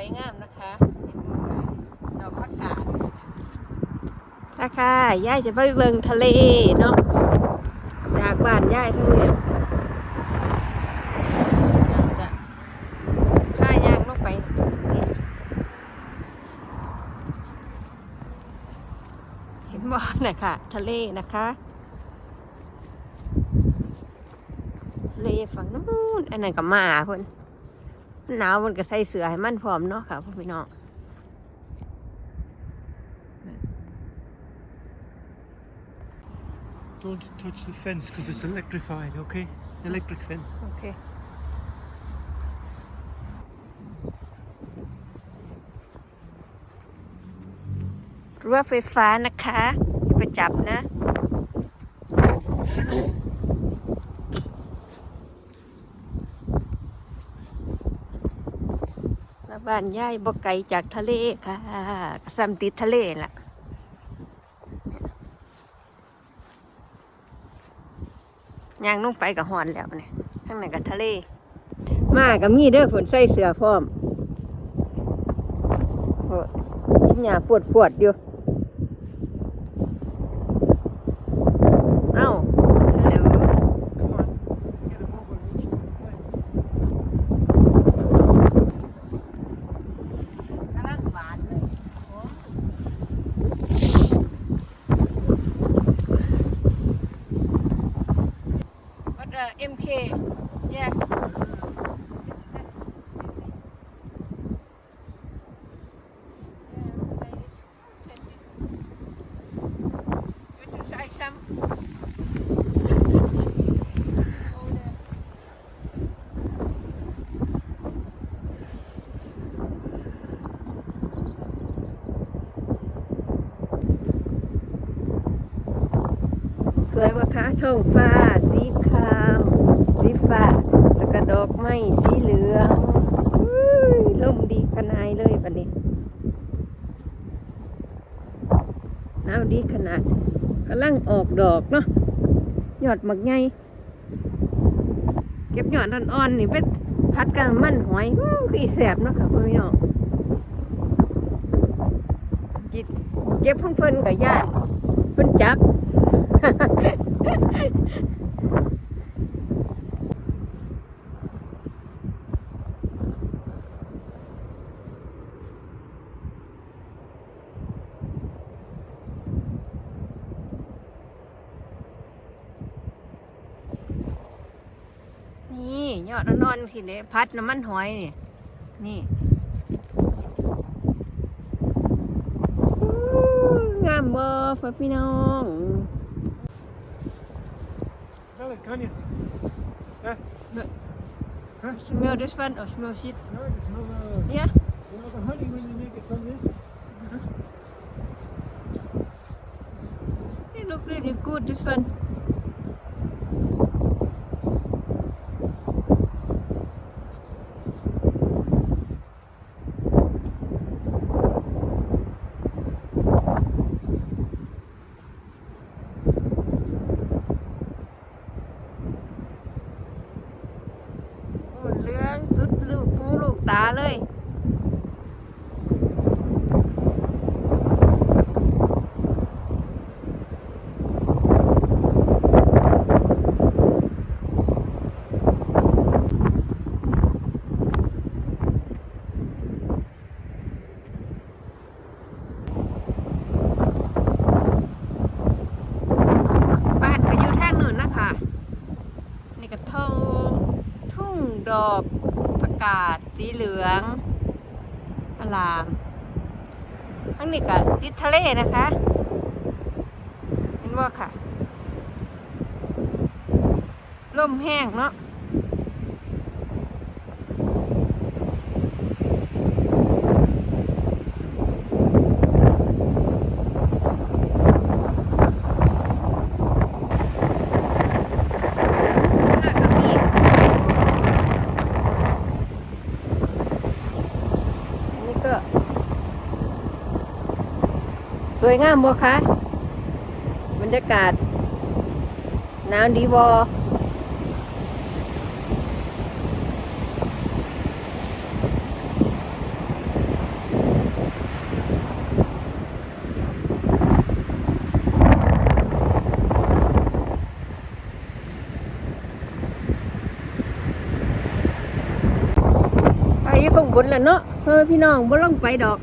วยงามนะคะดอกผักกาดนะคะย่าจะไปเบิงทะเลเนาะจากบ้านย่าทั้งเนี่ยจะผ้ายาลงไปเห็นบ่อนะคะทะเลนะคะทะเลฝั่งนู้นอันนั้นก็มาเพื่น หนาวมันก็ใส่เสื้อให้มันพร้อมเนาะค่ะพ่อพี่น้อง Don't touch the fence because it's electrified, okay? Electric fence. โอเครั้วไฟฟ้านะคะอย่าไปจับนะ บ้านย่ายบ่ไกลจากทะเลค่ะซ้ำติดทะเลล่ะย่างลงไปกับหอนแล้วเนี่ยข้างในกับทะเล มากับมีเด้อฝนใส่เสื้อพร้อมโอ้กินหยาปวดปวดอยู่ เอ้าฮัลโหล Come on, get him over. and reach the fence. กำลังหวานเลยวั ดเอ็มเคแยก Sai xăm. Sưởi สวยว่าคะท้องฟ้าสีขาว สีฟ้าแล้วก็ดอกไม้สีเหลืองอุ้ยลมดีขนาดเลยปันนี้หนาวดีขนาดกำลังออกดอกเนาะยอดหมักใหญ่เก็บยอดอ่อนๆนี่ไปพัดกันมันหอยอู้คืออีแสบเนาะค่ะพี่น้องกิเก็บของเพิ่นกับญาติเพิ่นจับ นี่ ยอดนอนที่เดพัดน้ำมันหอยนี่ นี่อู้งามบ่พ่อพี่น้อง Smell it, can you? Eh? Huh? smell this one or smell shit No, you smell the, yeah you know the honey when you make it from this? it look really good this one โอ้เหลืองสุดลูกหูลูกตาเลย บ้านก็อยู่ทางนู้นนะคะนี่ก็ท้องทุ่งดอกประกาศสี เหลืองอลามทั้งนี้ก็ติดทะเลนะคะ เห็นว่าค่ะ ลมแห้งเนาะ วยงามบ่คะบรรยากาศน้ำดีบอไปยู่ข้บนแล้วเนาะเออพี่น้องบ่ลองไปดอก